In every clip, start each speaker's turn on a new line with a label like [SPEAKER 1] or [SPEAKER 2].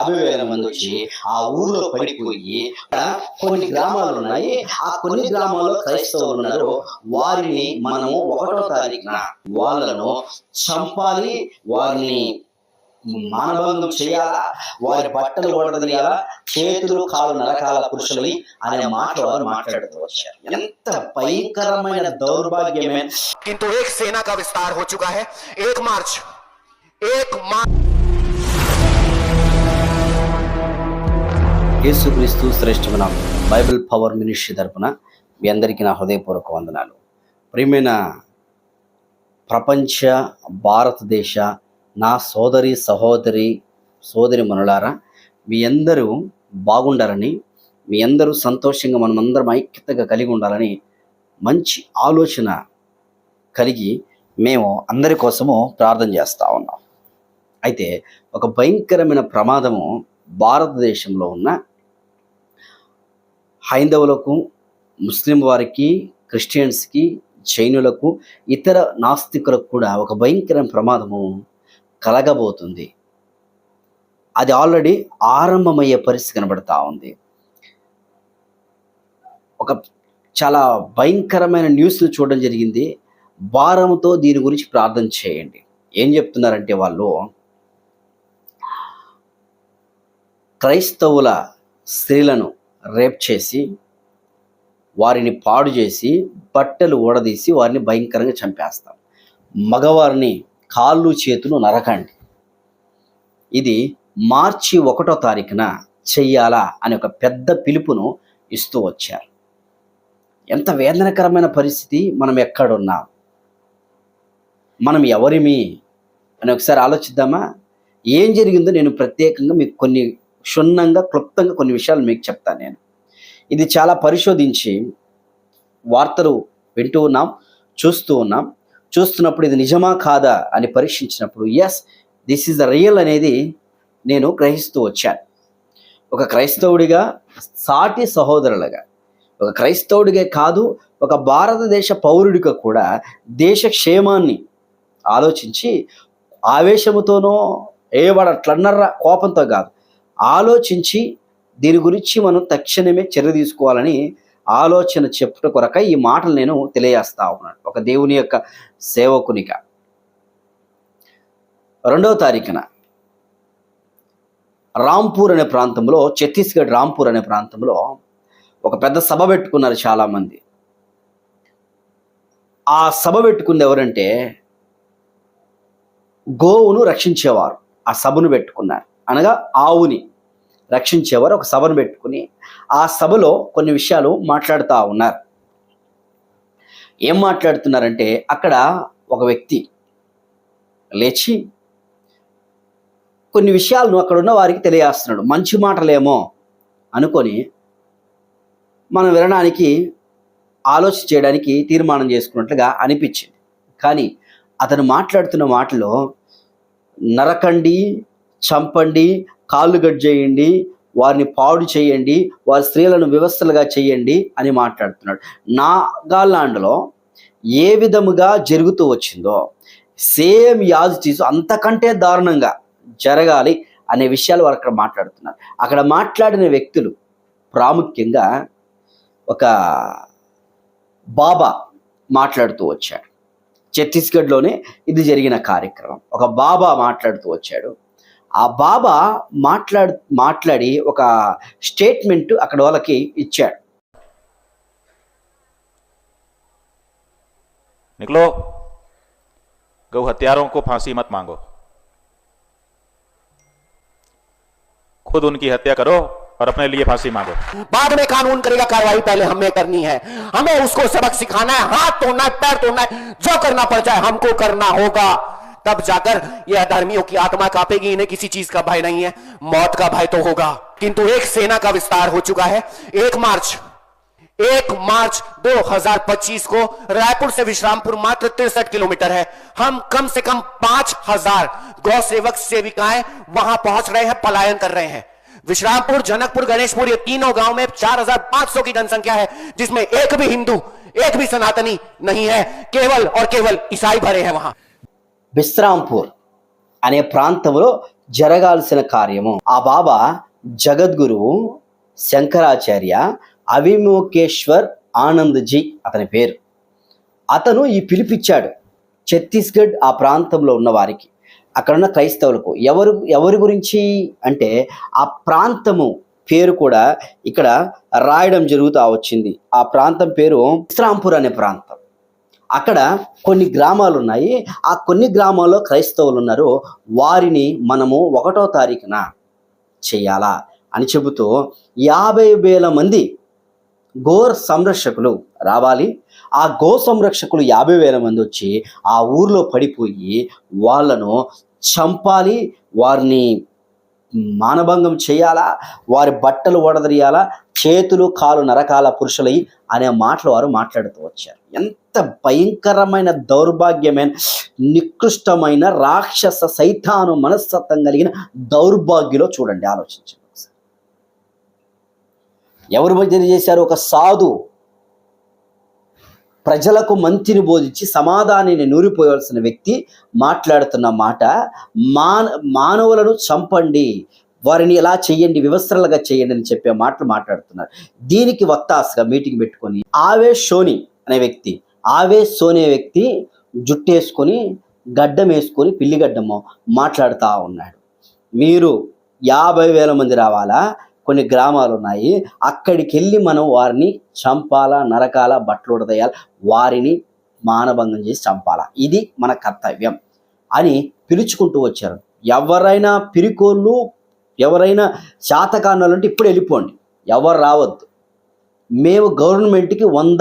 [SPEAKER 1] యాభై వేల మంది వచ్చి ఆ ఊర్లో పడిపోయి ఆ కొన్ని గ్రామాలు ఉన్నాయి ఆ కొన్ని గ్రామాల్లో క్రైస్తవులు ఉన్నారు వారిని మనము ఒకటో తారీఖున వాళ్ళను చంపాలి వారిని మానభంగం చేయాలా వారి బట్టలు ఓడదీయాలా చేతులు కాలు నరకాల పురుషులని అనే మాటలు వారు మాట్లాడుతూ వచ్చారు ఎంత భయంకరమైన దౌర్భాగ్యమే
[SPEAKER 2] किंतु एक सेना का विस्तार हो चुका है एक मार्च एक मार्च
[SPEAKER 1] యేసుక్రీస్తు శ్రేష్టమైన బైబిల్ పవర్ మినిస్ట్రీ తరపున మీ అందరికీ నా హృదయపూర్వక వందనాలు. ప్రియమైన ప్రపంచ భారతదేశ నా సోదరి సహోదరి సోదరి మనులారా మీ అందరూ బాగుండాలని మీ అందరూ సంతోషంగా మనమందరం ఐక్యతగా కలిగి ఉండాలని మంచి ఆలోచన కలిగి మేము అందరి కోసము ప్రార్థన చేస్తూ ఉన్నాం. అయితే ఒక భయంకరమైన ప్రమాదము భారతదేశంలో ఉన్న హైందవులకు ముస్లిం వారికి క్రిస్టియన్స్కి జైనులకు ఇతర నాస్తికులకు కూడా ఒక భయంకరమైన ప్రమాదము కలగబోతుంది. అది ఆల్రెడీ ఆరంభమయ్యే పరిస్థితి కనబడతా ఉంది. ఒక చాలా భయంకరమైన న్యూస్లు చూడడం జరిగింది. భారంతో దీని గురించి ప్రార్థన చేయండి. ఏం చెప్తున్నారంటే వాళ్ళు క్రైస్తవుల స్త్రీలను రేప్ చేసి వారిని పాడు చేసి బట్టలు ఊడదీసి వారిని భయంకరంగా చంపేస్తాం. మగవారిని కాళ్ళు చేతులు నరకండి. ఇది మార్చి ఒకటో తారీఖున చెయ్యాలా అనే ఒక పెద్ద పిలుపును ఇస్తూ వచ్చారు. ఎంత వేదనకరమైన పరిస్థితి మనం ఎక్కడున్నాం? మనం ఎవరిమి? అని ఒకసారి ఆలోచిద్దామా? ఏం జరిగిందో నేను ప్రత్యేకంగా మీకు కొన్ని క్షుణ్ణంగా క్లుప్తంగా కొన్ని విషయాలు మీకు చెప్తాను నేను. ఇది చాలా పరిశోధించి వార్తలు వింటూ ఉన్నాం చూస్తూ ఉన్నాం. చూస్తున్నప్పుడు ఇది నిజమా కాదా అని పరీక్షించినప్పుడు yes this is the real అనేది నేను గ్రహిస్తూ వచ్చాను. ఒక క్రైస్తవుడిగా సాటి సహోదరులుగా ఒక క్రైస్తవుడిగా కాదు ఒక భారతదేశ పౌరుడిగా కూడా దేశ క్షేమాన్ని ఆలోచించి ఆవేశముతోనో ఏ వాడు అట్లన్నర్రా కోపంతో కాదు ఆలోచించి దీని గురించి మనం తక్షణమే చర్య తీసుకోవాలని ఆలోచన చెప్పుట కొరక ఈ మాటలు నేను తెలియజేస్తా ఉన్నాను. ఒక దేవుని యొక్క సేవకునిగా. రెండవ తారీఖున రాంపూర్ అనే ప్రాంతంలో ఛత్తీస్గఢ్ రాంపూర్ అనే ప్రాంతంలో ఒక పెద్ద సభ పెట్టుకున్నారు చాలామంది. ఆ సభ పెట్టుకుంది ఎవరంటే గోవును రక్షించేవారు. ఆ సభను పెట్టుకున్నారు. అనగా ఆవుని. రక్షించేవారు ఒక సభను పెట్టుకుని ఆ సభలో కొన్ని విషయాలు మాట్లాడుతూ ఉన్నారు. ఏం మాట్లాడుతున్నారంటే అక్కడ ఒక వ్యక్తి లేచి కొన్ని విషయాలను అక్కడ ఉన్న వారికి తెలియజేస్తున్నాడు. మంచి మాటలేమో అనుకొని మనం వినడానికి ఆలోచన చేయడానికి తీర్మానం చేసుకున్నట్లుగా అనిపించింది. కానీ అతను మాట్లాడుతున్న మాటలో నరకండి చంపండి కాళ్ళు గట్ చేయండి వారిని పాడు చేయండి వారి స్త్రీలను వ్యవస్థలుగా చేయండి అని మాట్లాడుతున్నాడు. నాగాలాండ్లో ఏ విధముగా జరుగుతూ వచ్చిందో సేమ్ యాజ్ తీసు అంతకంటే దారుణంగా జరగాలి అనే విషయాలు వారు అక్కడ మాట్లాడుతున్నారు. అక్కడ మాట్లాడిన వ్యక్తులు ప్రాముఖ్యంగా ఒక బాబా మాట్లాడుతూ వచ్చాడు. ఛత్తీస్గఢ్లోనే ఇది జరిగిన కార్యక్రమం. ఒక బాబా మాట్లాడుతూ వచ్చాడు. ఆ బాబా మాట్లాడు మాట్లాడి ఒక స్టేట్మెంట్ అక్కడ వాళ్ళకి ఇచ్చాడు
[SPEAKER 3] निकलो गौ हत्यारों को फांसी मत मांगो खुद उनकी हत्या करो और अपने लिए फांसी मांगो
[SPEAKER 2] बाद में कानून करेगा कार्रवाई पहले हमें करनी है हमें उसको सबक सिखाना है हाथ तोड़ना है पैर तोड़ना है जो करना पड़ जाए हमको करना होगा तब जाकर यह अधर्मियों की आत्मा कापेगी इन्हें किसी चीज़ का भय नहीं है। मौत का भय तो होगा किंतु एक सेना का विस्तार हो चुका है। एक मार्च एक मार्च 2025 को रायपुर से विश्रामपुर मात्र तिरसठ किलोमीटर है। हम कम से कम पाँच हज़ार गौ सेवक सेविकाएँ वहाँ पहुँच रहे हैं पलायन कर रहे हैं। विश्रामपुर जनकपुर गणेशपुर ये तीनों गाँव में 4,500 की जनसंख्या है जिसमें एक भी हिंदू एक भी सनातनी नहीं है। केवल और केवल ईसाई भरे हैं वहाँ।
[SPEAKER 1] విశ్రాంపూర్ అనే ప్రాంతంలో జరగాల్సిన కార్యము. ఆ బాబా జగద్గురువు శంకరాచార్య అవిముఖేశ్వర్ ఆనంద్జీ అతని పేరు. అతను ఈ పిలిపిచ్చాడు ఛత్తీస్గఢ్ ఆ ప్రాంతంలో ఉన్న వారికి. అక్కడున్న క్రైస్తవులకు ఎవరు ఎవరి గురించి అంటే ఆ ప్రాంతము పేరు కూడా ఇక్కడ రాయడం జరుగుతూ వచ్చింది. ఆ ప్రాంతం పేరు ఇస్రాంపూర్ అనే ప్రాంతం. అక్కడ కొన్ని గ్రామాలు ఉన్నాయి ఆ కొన్ని గ్రామాల్లో క్రైస్తవులు ఉన్నారు వారిని మనము ఒకటో తారీఖున చేయాలా అని చెబుతూ యాభై వేల మంది గోర్ సంరక్షకులు రావాలి. ఆ గో సంరక్షకులు యాభై వేల మంది వచ్చి ఆ ఊర్లో పడిపోయి వాళ్ళను చంపాలి. వారిని మానభంగం చేయాలా? వారి బట్టలు వడదరియాలా? చేతులు కాలు నరకాల పురుషులై అనే మాటలు వారు మాట్లాడుతూ వచ్చారు. ఎంత భయంకరమైన దౌర్భాగ్యమైన నికృష్టమైన రాక్షస సైతాను మనస్తత్వం కలిగిన దౌర్భాగ్యలో చూడండి ఆలోచించండి ఎవరు మధ్య చేశారు? ఒక సాధు. ప్రజలకు మంచిని బోధించి సమాధానాన్ని నూరిపోయాల్సిన వ్యక్తి మాట్లాడుతున్న మాట మాన మానవులను చంపండి వారిని ఎలా చేయండి వివస్త్రలుగా చేయండి అని చెప్పే మాటలు మాట్లాడుతున్నారు. దీనికి వత్తాసుగా మీటింగ్ పెట్టుకొని ఆవే సోని అనే వ్యక్తి ఆవే సోని వ్యక్తి జుట్టేసుకొని గడ్డం వేసుకొని పిల్లిగడ్డము మాట్లాడుతూ ఉన్నాడు. మీరు యాభై వేల మంది రావాలా? కొన్ని గ్రామాలు ఉన్నాయి. అక్కడికి వెళ్ళి మనం వారిని చంపాలా నరకాల బట్టలు వారిని మానభంగం చేసి చంపాలా. ఇది మన కర్తవ్యం అని పిలుచుకుంటూ వచ్చారు. ఎవరైనా పిరికోళ్ళు ఎవరైనా శాతకాణాలు అంటే ఇప్పుడు వెళ్ళిపోండి. ఎవరు రావద్దు. మేము గవర్నమెంట్కి వంద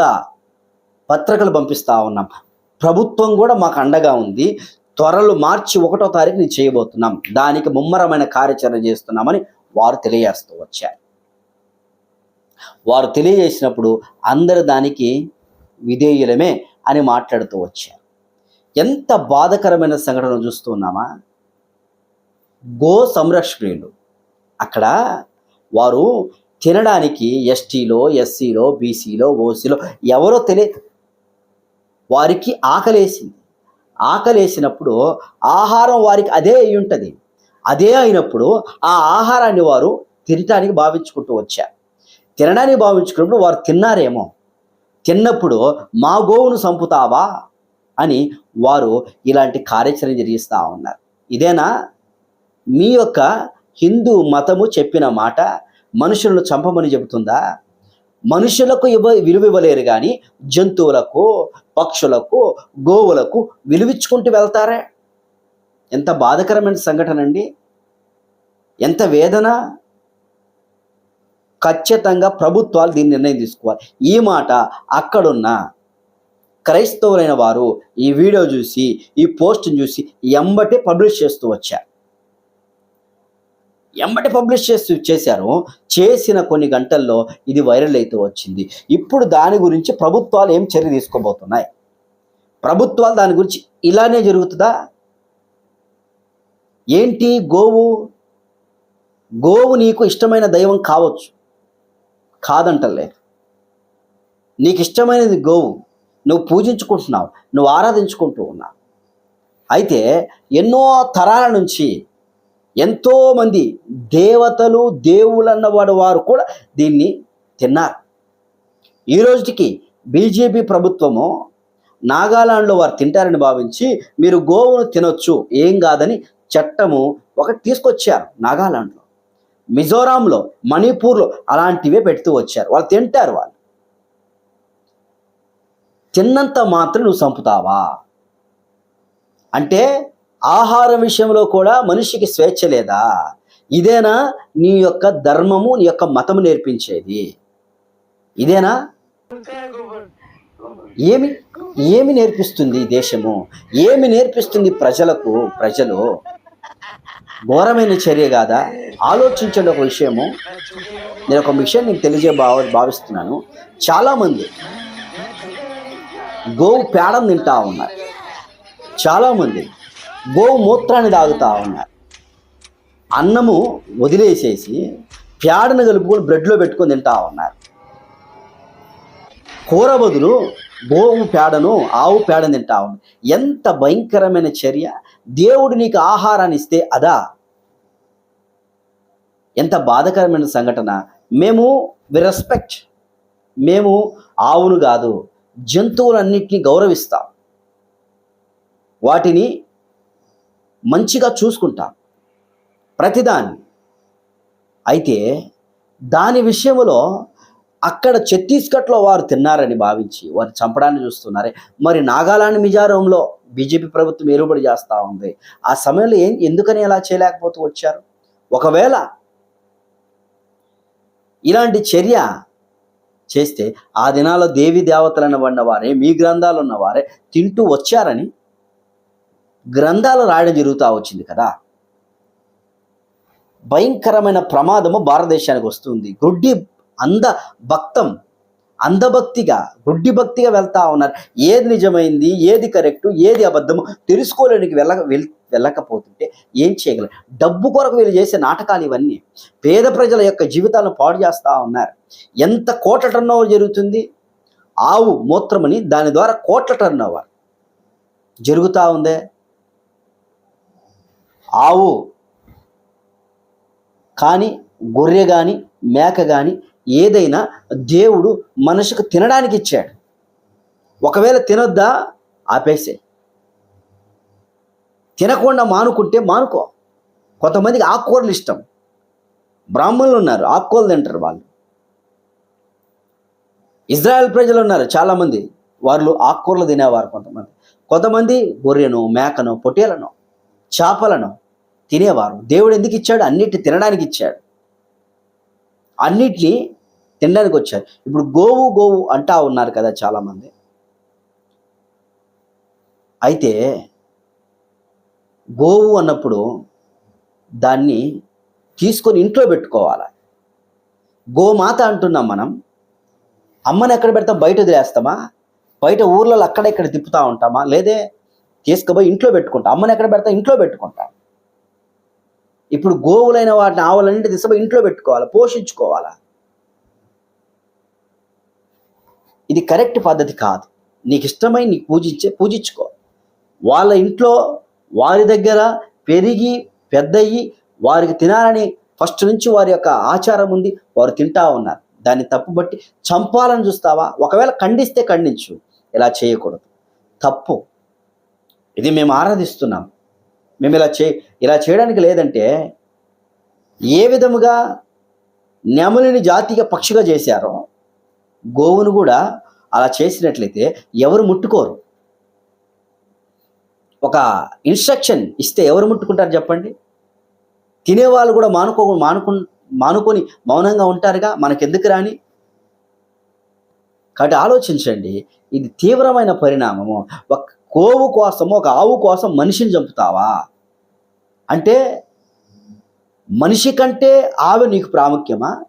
[SPEAKER 1] పత్రికలు పంపిస్తా ఉన్నాం. ప్రభుత్వం కూడా మాకు అండగా ఉంది. త్వరలో మార్చి ఒకటో తారీఖు నేను చేయబోతున్నాం. దానికి ముమ్మరమైన కార్యాచరణ చేస్తున్నామని వారు తెలియజేస్తూ వచ్చారు. వారు తెలియజేసినప్పుడు అందరు దానికి విధేయులమే అని మాట్లాడుతూ వచ్చారు. ఎంత బాధకరమైన సంఘటన చూస్తున్నామా గో సంరక్షకులు అక్కడ వారు తినడానికి ఎస్టీలో ఎస్సీలో బీసీలో ఓసీలో ఎవరో తెలియ వారికి ఆకలేసింది. ఆకలేసినప్పుడు ఆహారం వారికి అదే అయి ఉంటుంది అదే అయినప్పుడు ఆ ఆహారాన్ని వారు తినటానికి భావించుకుంటూ వచ్చారు. తినడానికి భావించుకున్నప్పుడు వారు తిన్నారేమో? తిన్నప్పుడు మా గోవును చంపుతావా? అని వారు ఇలాంటి కార్యాచరణ జరిగిస్తూ ఉన్నారు. ఇదేనా? మీ యొక్క హిందూ మతము చెప్పిన మాట మనుషులను చంపమని చెబుతుందా? మనుషులకు ఇవ్వ విలువ ఇవ్వలేరు కానీ జంతువులకు పక్షులకు గోవులకు విలువించుకుంటూ వెళ్తారా? ఎంత బాధకరమైన సంఘటన అండి. ఎంత వేదన. ఖచ్చితంగా ప్రభుత్వాలు దీన్ని నిర్ణయం తీసుకోవాలి. ఈ మాట అక్కడున్న క్రైస్తవులైన వారు ఈ వీడియో చూసి ఈ పోస్ట్ని చూసి ఎంబటే పబ్లిష్ చేస్తూ వచ్చారు. ఎంబటి పబ్లిష్ చేస్తూ చేశారు. చేసిన కొన్ని గంటల్లో ఇది వైరల్ అయితే వచ్చింది. ఇప్పుడు దాని గురించి ప్రభుత్వాలు ఏం చర్య తీసుకోబోతున్నాయి? ప్రభుత్వాలు దాని గురించి ఇలానే జరుగుతుందా? ఏంటి గోవు? గోవు నీకు ఇష్టమైన దైవం కావచ్చు. కాదంటలే. నీకు ఇష్టమైనది గోవు. నువ్వు పూజించుకుంటున్నావు. నువ్వు ఆరాధించుకుంటూ ఉన్నావు. అయితే ఎన్నో తరాల నుంచి ఎంతోమంది దేవతలు దేవుళ్ళన్నవాడు వారు కూడా దీన్ని తిన్నారు. ఈ రోజుకి బీజేపీ ప్రభుత్వము నాగాలాండ్లో వారు తింటారని భావించి మీరు గోవును తినొచ్చు ఏం కాదని చట్టము ఒకటి తీసుకొచ్చారు నాగాలాండ్లో. మిజోరాంలో మణిపూర్లో అలాంటివే పెడుతూ వచ్చారు. వాళ్ళు తింటారు వాళ్ళు. తిన్నంత మాత్రం నువ్వు చంపుతావా? అంటే ఆహారం విషయంలో కూడా మనిషికి స్వేచ్ఛ లేదా? ఇదేనా నీ యొక్క ధర్మము నీ యొక్క మతము నేర్పించేది? ఇదేనా? ఏమి ఏమి నేర్పిస్తుంది దేశము? ఏమి నేర్పిస్తుంది ప్రజలకు ప్రజలు? ఘోరమైన చర్య కాదా? ఆలోచించండి ఒక విషయము. నేను ఒక విషయం నీకు తెలియజే భావ భావిస్తున్నాను. చాలామంది గోవు పేడను తింటా ఉన్నారు. చాలామంది గోవు మూత్రాన్ని తాగుతూ ఉన్నారు. అన్నము వదిలేసేసి పేడను కలుపుకొని బ్రెడ్లో పెట్టుకొని తింటా ఉన్నారు. కూర బదులు గోవు పేడను ఆవు పేడను తింటా ఉన్నారు. ఎంత భయంకరమైన చర్య! దేవుడు నీకు ఆహారాన్ని ఇస్తే అదా? ఎంత బాధకరమైన సంఘటన. మేము వి రెస్పెక్ట్ మేము ఆవును కాదు జంతువులన్నిటిని గౌరవిస్తాం. వాటిని మంచిగా చూసుకుంటాం. ప్రతిదాన్ని. అయితే దాని విషయంలో అక్కడ ఛత్తీస్గఢ్లో వారు తిన్నారని భావించి వారు చంపడాన్ని చూస్తున్నారే. మరి నాగాలాండ్ మిజోరంలో బీజేపీ ప్రభుత్వం ఏలుబడి చేస్తూ ఉంది. ఆ సమయంలో ఏం ఎందుకని అలా చేయలేకపోతూ వచ్చారు? ఒకవేళ ఇలాంటి చర్య చేస్తే ఆ దినాల్లో దేవి దేవతలను ఉన్న వారే మీ గ్రంథాలు ఉన్నవారే తింటూ వచ్చారని గ్రంథాలు రాయడం జరుగుతూ వచ్చింది కదా. భయంకరమైన ప్రమాదము భారతదేశానికి వస్తుంది. గుడ్డి అంధ భక్తం అంధభక్తిగా గుడ్డి భక్తిగా వెళ్తా ఉన్నారు. ఏది నిజమైంది ఏది కరెక్ట్ ఏది అబద్ధము తెలుసుకోలేనికి వెళ్ళ వెళ్ వెళ్ళకపోతుంటే ఏం చేయగలరు డబ్బు కొరకు వీళ్ళు చేసే నాటకాలు ఇవన్నీ. పేద ప్రజల యొక్క జీవితాలను పాడు చేస్తూ ఉన్నారు. ఎంత కోట్ల టర్న్ ఓవర్ జరుగుతుంది? ఆవు మూత్రమని దాని ద్వారా కోట్ల టర్న్ ఓవర్ జరుగుతూ ఉందే. ఆవు కానీ గొర్రె కానీ మేక కానీ ఏదైనా దేవుడు మనిషికి తినడానికి ఇచ్చాడు. ఒకవేళ తినొద్దా? ఆపేసే. తినకుండా మానుకుంటే మానుకో. కొంతమందికి ఆకుకూరలు ఇష్టం. బ్రాహ్మణులు ఉన్నారు ఆకుకూరలు తింటారు వాళ్ళు. ఇజ్రాయెల్ ప్రజలు ఉన్నారు చాలామంది. వాళ్ళు ఆకుకూరలు తినేవారు కొంతమంది. కొంతమంది గొర్రెను మేకను పొట్టేలను చేపలను తినేవారు. దేవుడు ఎందుకు ఇచ్చాడు? అన్నిటిని తినడానికి ఇచ్చాడు. అన్నిటినీ తినడానికి వచ్చారు. ఇప్పుడు గోవు గోవు అంటా ఉన్నారు కదా చాలామంది. అయితే గోవు అన్నప్పుడు దాన్ని తీసుకొని ఇంట్లో పెట్టుకోవాలి? గోమాత అంటున్నాం మనం. అమ్మని ఎక్కడ పెడతాం? బయట వదిలేస్తామా? బయట ఊర్లలో అక్కడ ఇక్కడ తిప్పుతూ ఉంటామా? లేదే తీసుకుపోయి ఇంట్లో పెట్టుకుంటాం. అమ్మని ఎక్కడ పెడతాం? ఇంట్లో పెట్టుకుంటాం. ఇప్పుడు గోవులైన వాటిని ఆవులన్నింటి తీసుకుపోయి ఇంట్లో పెట్టుకోవాలి? పోషించుకోవాలా? ఇది కరెక్ట్ పద్ధతి కాదు. నీకు ఇష్టమై నీకు పూజించే పూజించుకో. వాళ్ళ ఇంట్లో వారి దగ్గర పెరిగి పెద్దయ్యి వారికి తినాలని ఫస్ట్ నుంచి వారి యొక్క ఆచారం ఉంది వారు తింటా ఉన్నారు. దాన్ని తప్పుబట్టి చంపాలని చూస్తావా? ఒకవేళ ఖండిస్తే ఖండించు. ఇలా చేయకూడదు. తప్పు. ఇది మేము ఆరాధిస్తున్నాం. మేము ఇలా చే ఇలా చేయడానికి లేదంటే ఏ విధముగా నెమలిని జాతీయ పక్షిగా చేశారో గోవును కూడా అలా చేసినట్లయితే ఎవరు ముట్టుకోరు. ఒక ఇన్స్ట్రక్షన్ ఇస్తే ఎవరు ముట్టుకుంటారు చెప్పండి? తినేవాళ్ళు కూడా మానుకో మానుకు మానుకొని మౌనంగా ఉంటారుగా? మనకెందుకు రాని? కాబట్టి ఆలోచించండి. ఇది తీవ్రమైన పరిణామము. ఒక కోవు కోసము ఒక ఆవు కోసం మనిషిని చంపుతావా? అంటే మనిషి కంటే ఆవు నీకు ప్రాముఖ్యమా?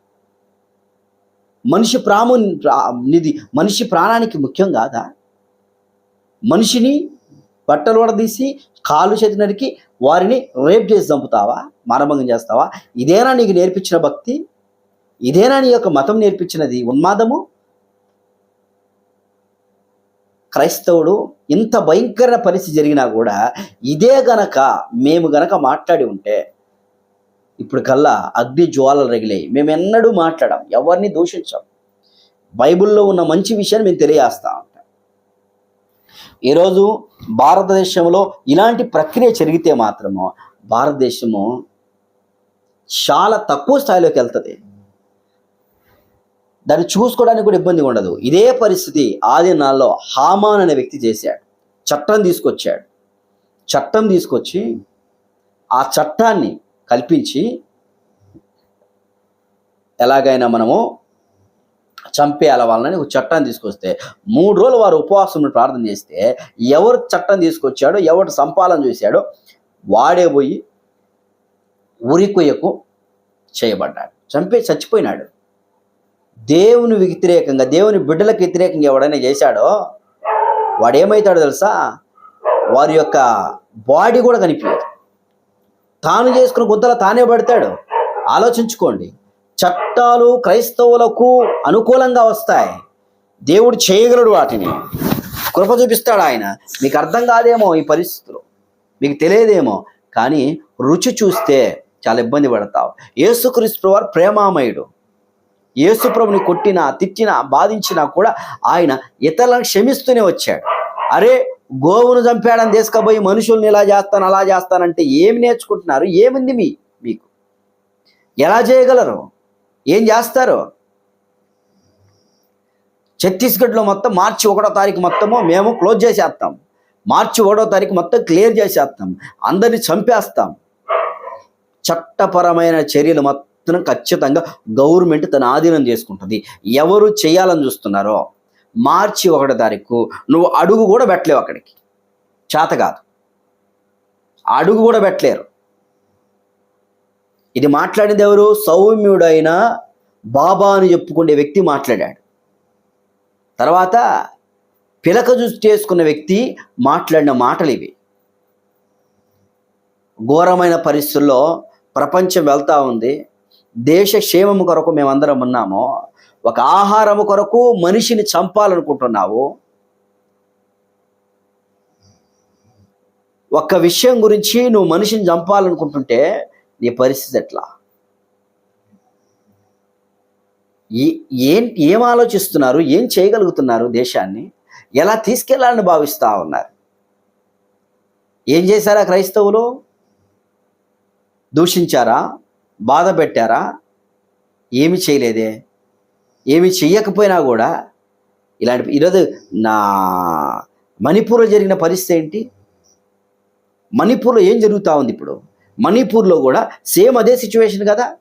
[SPEAKER 1] మనిషి ప్రాము ప్రా- నిధి మనిషి ప్రాణానికి ముఖ్యం కాదా? మనిషిని బట్టలు వడదీసి కాలు చేతి నరికి వారిని రేప్ చేసి చంపుతావా? మానభంగం చేస్తావా? ఇదేనా నీకు నేర్పించిన భక్తి? ఇదేనా నీ యొక్క మతం నేర్పించినది? ఉన్మాదము? క్రైస్తవుడు ఇంత భయంకర పరిస్థితి జరిగినా కూడా ఇదే గనక మేము గనక మాట్లాడి ఉంటే ఇప్పుడు కల్లా అగ్ని జ్వాలలు రగిలాయి. మేము ఎన్నడూ మాట్లాడాం. ఎవరిని దూషించాం? బైబిల్లో ఉన్న మంచి విషయాన్ని మేము తెలియజేస్తా ఉంటాం ఈరోజు భారతదేశంలో ఇలాంటి ప్రక్రియ జరిగితే మాత్రము భారతదేశము చాలా తక్కువ స్థాయిలోకి వెళ్తుంది. దాన్ని చూసుకోవడానికి కూడా ఇబ్బంది ఉండదు. ఇదే పరిస్థితి ఆది నాల్లో హామాన్ అనే వ్యక్తి చేశాడు. చట్టం తీసుకొచ్చాడు. చట్టం తీసుకొచ్చి ఆ చట్టాన్ని కల్పించి ఎలాగైనా మనము చంపేయాల వాళ్ళని ఒక చట్టాన్ని తీసుకొస్తే మూడు రోజులు వారు ఉపవాసం ప్రార్థన చేస్తే ఎవరు చట్టం తీసుకొచ్చాడో ఎవరు సంపాలన చేశాడో వాడే పోయి ఉరికొయ్యకు చేయబడ్డాడు. చంపే చచ్చిపోయినాడు. దేవుని వ్యతిరేకంగా దేవుని బిడ్డలకు వ్యతిరేకంగా ఎవడైనా చేశాడో వాడు ఏమవుతాడో తెలుసా? వారి యొక్క బాడీ కూడా కనిపించదు. తాను చేసుకున్న గుద్దల తానే పడతాడు. ఆలోచించుకోండి. చట్టాలు క్రైస్తవులకు అనుకూలంగా వస్తాయి. దేవుడు చేయగలడు వాటిని. కృప చూపిస్తాడు ఆయన. మీకు అర్థం కాదేమో ఈ పరిస్థితులు. మీకు తెలియదేమో. కానీ రుచి చూస్తే చాలా ఇబ్బంది పడతావు. యేసుక్రీస్తు వారు ప్రేమామయుడు. యేసుప్రభుని కొట్టినా తిట్టినా బాధించినా కూడా ఆయన ఇతరులను క్షమిస్తూనే వచ్చాడు. అరే గోవును చంపాడని తీసుకుపోయి మనుషుల్ని ఇలా చేస్తాను అలా చేస్తానంటే ఏమి నేర్చుకుంటున్నారు? ఏముంది మీ మీకు? ఎలా చేయగలరు? ఏం చేస్తారు? ఛత్తీస్గఢ్లో మొత్తం మార్చి ఒకటో తారీఖు మొత్తము మేము క్లోజ్ చేసేస్తాం. మార్చి ఒకటో తారీఖు మొత్తం క్లియర్ చేసేస్తాం. అందరిని చంపేస్తాం. చట్టపరమైన చర్యలు మొత్తం ఖచ్చితంగా గవర్నమెంట్ తన ఆధీనం చేసుకుంటుంది. ఎవరు చేయాలని చూస్తున్నారో మార్చి ఒకటో తారీఖు నువ్వు అడుగు కూడా పెట్టలేవు అక్కడికి. చేత కాదు. అడుగు కూడా పెట్టలేరు. ఇది మాట్లాడింది ఎవరు? సౌమ్యుడైన బాబా అని చెప్పుకునే వ్యక్తి మాట్లాడాడు. తర్వాత పిలక చూసి చేసుకున్న వ్యక్తి మాట్లాడిన మాటలు ఇవి. ఘోరమైన పరిస్థితుల్లో ప్రపంచం వెళ్తూ ఉంది. దేశ క్షేమం కొరకు మేమందరం ఉన్నాము. ఒక ఆహారము కొరకు మనిషిని చంపాలనుకుంటున్నావు? ఒక్క విషయం గురించి నువ్వు మనిషిని చంపాలనుకుంటుంటే నీ పరిస్థితి ఎట్లా? ఏ- ఏం ఏం ఆలోచిస్తున్నారు? ఏం చేయగలుగుతున్నారు దేశాన్ని? ఎలా తీసుకెళ్ళాలని భావిస్తా ఉన్నారు? ఏం చేశారా క్రైస్తవులు? దూషించారా? బాధ పెట్టారా? ఏమి చేయలేదే? ఏమి చెయ్యకపోయినా కూడా ఇలాంటి ఈరోజు నా మణిపూర్లో జరిగిన పరిస్థితి ఏంటి? మణిపూర్లో ఏం జరుగుతూ ఉంది ఇప్పుడు? మణిపూర్లో కూడా సేమ్ అదే సిచ్యువేషన్ కదా?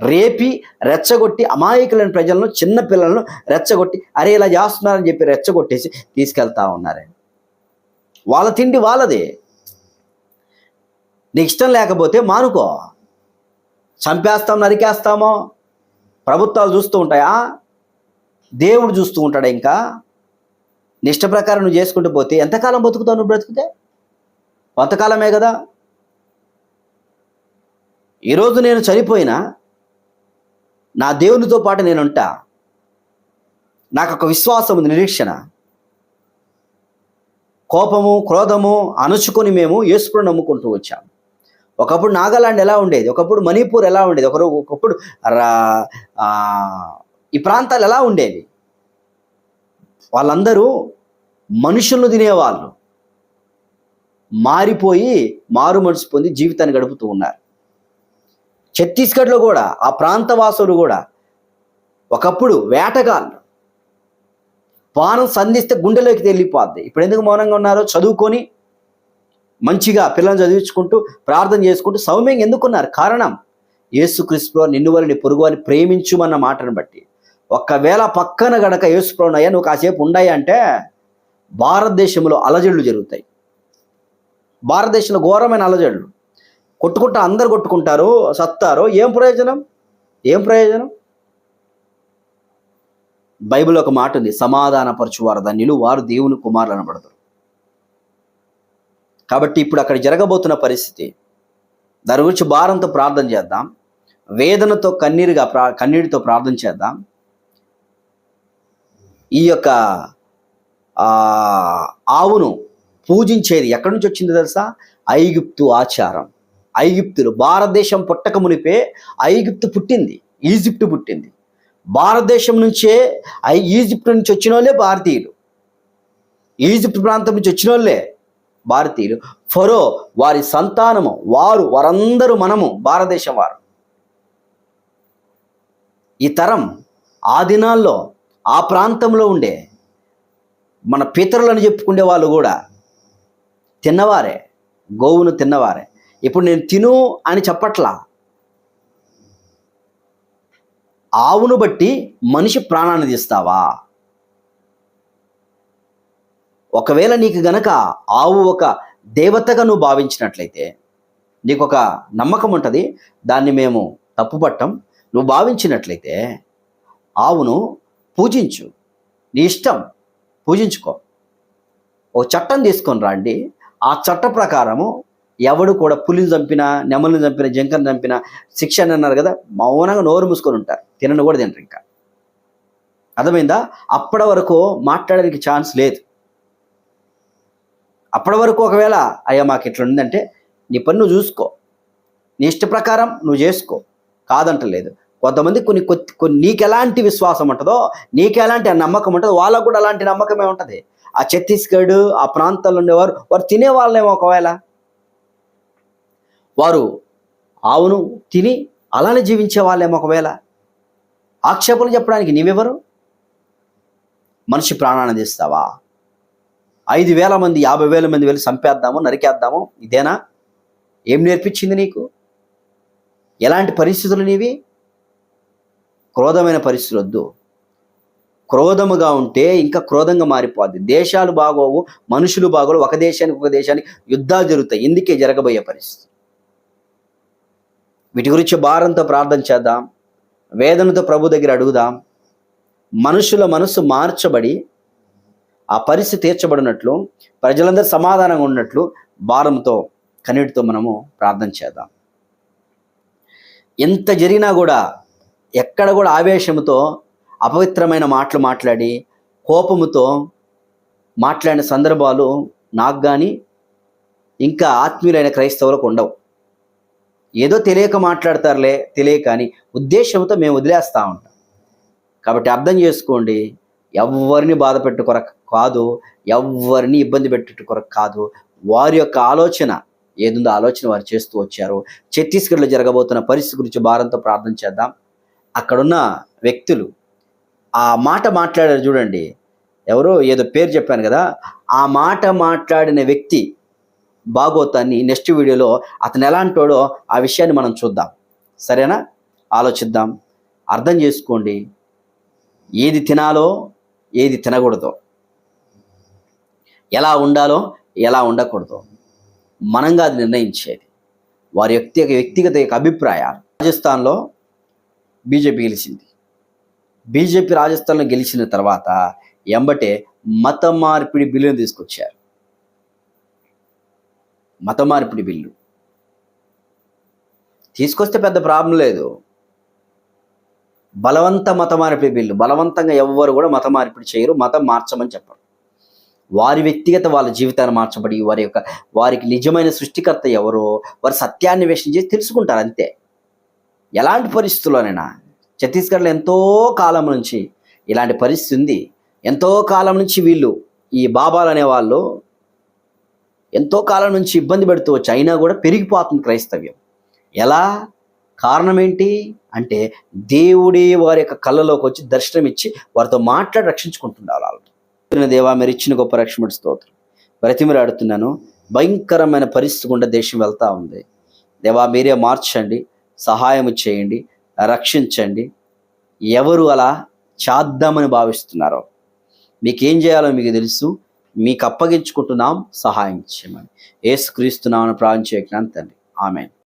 [SPEAKER 1] రేపి రెచ్చగొట్టి అమాయకులైన ప్రజలను చిన్న పిల్లలను రెచ్చగొట్టి అరే ఇలా చేస్తున్నారని చెప్పి రెచ్చగొట్టేసి తీసుకెళ్తా ఉన్నారే. వాళ్ళ తిండి వాళ్ళదే. నీకు ఇష్టం లేకపోతే మానుకో. చంపేస్తాం నరికేస్తామో. ప్రభుత్వాలు చూస్తూ ఉంటాయా? దేవుడు చూస్తూ ఉంటాడు ఇంకా? నిష్ట ప్రకారం నువ్వు చేసుకుంటూ పోతే ఎంతకాలం బతుకుతావు నువ్వు బ్రతికితే? కొంతకాలమే కదా. ఈరోజు నేను చనిపోయినా నా దేవునితో పాటు నేను ఉంటా. నాకు ఒక విశ్వాసం ఉంది నిరీక్షణ. కోపము క్రోధము అణుచుకొని మేము యేసుకుని నమ్ముకుంటూ వచ్చాం ఒకప్పుడు నాగాలాండ్ ఎలా ఉండేది? ఒకప్పుడు మణిపూర్ ఎలా ఉండేది? ఒకరు ఒకప్పుడు రా- ఈ ప్రాంతాలు ఎలా ఉండేవి? వాళ్ళందరూ మనుషులను తినేవాళ్ళు. మారిపోయి మారు మనసు పొంది జీవితాన్ని గడుపుతూ ఉన్నారు. ఛత్తీస్గఢ్లో కూడా ఆ ప్రాంత వాసులు కూడా ఒకప్పుడు వేటగాళ్ళు. పానం సంధిస్తే గుండెలోకి వెళ్ళిపోద్ది ఇప్పుడు ఎందుకు మౌనంగా ఉన్నారో చదువుకొని మంచిగా పిల్లల్ని చదివించుకుంటూ ప్రార్థన చేసుకుంటూ సౌమ్యంగా ఎందుకున్నారు? కారణం యేసుక్రీస్తులో నిన్ను వారిని పొరుగు అని ప్రేమించుమన్న మాటను బట్టి. ఒక్కవేళ పక్కన గనక యేసుప్రభునయ్యా నువ్వు కాసేపు ఉండాయి అంటే భారతదేశంలో అలజడులు జరుగుతాయి. భారతదేశంలో ఘోరమైన అలజడులు. కొట్టుకుంటా అందరు కొట్టుకుంటారు సత్తారు. ఏం ప్రయోజనం? ఏం ప్రయోజనం? బైబిల్ ఒక మాట ఉంది సమాధానపరచువారు ధన్యులు వారు దేవుని కుమారులు అనబడతారు. కాబట్టి ఇప్పుడు అక్కడ జరగబోతున్న పరిస్థితి దాని గురించి భారంతో ప్రార్థన చేద్దాం వేదనతో కన్నీరుగా ప్రా కన్నీటితో ప్రార్థన చేద్దాం. ఈ యొక్క ఆవును పూజించేది ఎక్కడి నుంచి వచ్చింది తెలుసా? ఐగుప్తు ఆచారం. ఐగుప్తులు భారతదేశం పుట్టక మునిపే ఐగుప్తు పుట్టింది ఈజిప్టు పుట్టింది. భారతదేశం నుంచే ఐ ఈజిప్ట్ నుంచి వచ్చిన వాళ్ళే భారతీయులు. ఈజిప్ట్ ప్రాంతం నుంచి వచ్చిన వాళ్ళే భారతీయులు. ఫరో వారి సంతానము వారు వారందరూ మనము భారతదేశం వారు. ఈ తరం ఆ దినాల్లో ఆ ప్రాంతంలో ఉండే మన పితరులను చెప్పుకునే వాళ్ళు కూడా తిన్నవారే గోవును తిన్నవారే. ఇప్పుడు నేను తిను అని చెప్పట్లా? ఆవును బట్టి మనిషి ప్రాణాన్ని తీస్తావా? ఒకవేళ నీకు గనక ఆవు ఒక దేవతగా నువ్వు భావించినట్లయితే నీకు ఒక నమ్మకం ఉంటుంది దాన్ని మేము తప్పుపట్టం. నువ్వు భావించినట్లయితే ఆవును పూజించు. నీ ఇష్టం పూజించుకో. ఒక చట్టం తీసుకొని రండి. ఆ చట్ట ప్రకారము ఎవడు కూడా పులిని చంపినా నెమలిని చంపిన జంకను చంపిన శిక్ష అని అన్నారు కదా మౌనంగా నోరు మూసుకొని ఉంటారు. తినను కూడా తినరు ఇంకా. అర్థమైందా? అప్పటి వరకు మాట్లాడడానికి ఛాన్స్ లేదు. అప్పటి వరకు ఒకవేళ అయ్యా మాకు ఇట్లా ఉందంటే నీ పని నువ్వు చూసుకో. నీ ఇష్ట ప్రకారం నువ్వు చేసుకో. కాదంటలేదు. కొంతమంది కొన్ని కొత్త కొన్ని నీకు ఎలాంటి విశ్వాసం ఉంటుందో నీకు ఎలాంటి నమ్మకం ఉంటుందో వాళ్ళకు కూడా అలాంటి నమ్మకమే ఉంటుంది. ఆ ఛత్తీస్గఢ్ ఆ ప్రాంతాల్లో ఉండేవారు వారు తినే వాళ్ళేమో ఒకవేళ. వారు ఆవును తిని అలానే జీవించే వాళ్ళేమో ఒకవేళ. ఆక్షేపణలు చెప్పడానికి నీవెవరు? మనిషి ప్రాణాన్ని తీస్తావా? ఐదు వేల మంది యాభై వేల మంది వెళ్ళి చంపేద్దాము నరికేద్దాము. ఇదేనా? ఏం నేర్పించింది నీకు? ఎలాంటి పరిస్థితులు నీవి? క్రోధమైన పరిస్థితులు వద్దు. క్రోధముగా ఉంటే ఇంకా క్రోధంగా మారిపోద్ది. దేశాలు బాగోవు మనుషులు బాగోవు ఒక దేశానికి ఒక దేశానికి యుద్ధాలు జరుగుతాయి. ఇందుకే జరగబోయే పరిస్థితి. వీటి గురించి భారంతో ప్రార్థన చేద్దాం. వేదనతో ప్రభు దగ్గర అడుగుదాం. మనుషుల మనసు మార్చబడి ఆ పరిస్థితి తీర్చబడినట్లు ప్రజలందరూ సమాధానంగా ఉన్నట్లు భారంతో కన్నీటితో మనము ప్రార్థన చేద్దాం. ఎంత జరిగినా కూడా ఎక్కడ కూడా ఆవేశముతో అపవిత్రమైన మాటలు మాట్లాడి కోపముతో మాట్లాడిన సందర్భాలు నాకు కానీ ఇంకా ఆత్మీయులైన క్రైస్తవులకు ఉండవు. ఏదో తెలియక మాట్లాడతారులే తెలియక అని ఉద్దేశంతో మేము వదిలేస్తూ ఉంటాం. కాబట్టి అర్థం చేసుకోండి ఎవరిని బాధ పెట్టు కొరకు కాదు ఎవరిని ఇబ్బంది పెట్టు కొరకు కాదు. వారి యొక్క ఆలోచన ఏదుందో ఆలోచన వారు చేస్తూ వచ్చారు. ఛత్తీస్గఢ్లో జరగబోతున్న పరిస్థితి గురించి భారంతో ప్రార్థన చేద్దాం. అక్కడున్న వ్యక్తులు ఆ మాట మాట్లాడారు చూడండి. ఎవరో ఏదో పేరు చెప్పాను కదా. ఆ మాట మాట్లాడిన వ్యక్తి బాగోతాన్ని నెక్స్ట్ వీడియోలో అతను ఎలాంటోడో ఆ విషయాన్ని మనం చూద్దాం. సరేనా? ఆలోచిద్దాం. అర్థం చేసుకోండి. ఏది తినాలో ఏది తినకూడదు. ఎలా ఉండాలో ఎలా ఉండకూడదు. మనంగా అది నిర్ణయించేది. వారి వ్యక్తి వ్యక్తిగత యొక్క అభిప్రాయాలు. రాజస్థాన్లో బీజేపీ గెలిచింది. బీజేపీ రాజస్థాన్లో గెలిచిన తర్వాత ఎంబటే మత మార్పిడి బిల్లును తీసుకొచ్చారు. మత మార్పిడి బిల్లు. తీసుకొస్తే పెద్ద ప్రాబ్లం లేదు. బలవంత మత మార్పిడి బిల్లు బలవంతంగా ఎవ్వరు కూడా మత మార్పిడి చేయరు. మతం మార్చమని చెప్పరు. వారి వ్యక్తిగత వాళ్ళ జీవితాన్ని మార్చబడి వారి యొక్క వారికి నిజమైన సృష్టికర్త ఎవరో వారి సత్యాన్వేషణ చేసి తెలుసుకుంటారు అంతే. ఎలాంటి పరిస్థితుల్లోనైనా ఛత్తీస్గఢ్లో ఎంతో కాలం నుంచి ఇలాంటి పరిస్థితి ఉంది. ఎంతో కాలం నుంచి వీళ్ళు ఈ బాబాలు అనే వాళ్ళు ఎంతో కాలం నుంచి ఇబ్బంది పెడుతూ వచ్చి అయినా కూడా పెరిగిపోతుంది క్రైస్తవ్యం. ఎలా? కారణం ఏంటి? అంటే దేవుడే వారి యొక్క కళ్ళలోకి వచ్చి దర్శనం ఇచ్చి వారితో మాట్లాడి రక్షించుకుంటున్నారు వాళ్ళు దేవా మీరు ఇచ్చిన గొప్ప రక్షముడి స్తోత్రం. బ్రతిమిరాడుతున్నాను భయంకరమైన పరిస్థితి గుండా దేశం వెళ్తూ ఉంది. దేవా మీరే మార్చండి సహాయం చేయండి రక్షించండి. ఎవరు అలా చేద్దామని భావిస్తున్నారో మీకేం చేయాలో మీకు తెలుసు. మీకు అప్పగించుకుంటున్నాం సహాయం చేయమని. ఏసుక్రీస్తున్నామని ప్రాణం చేయకుండా తండ్రి.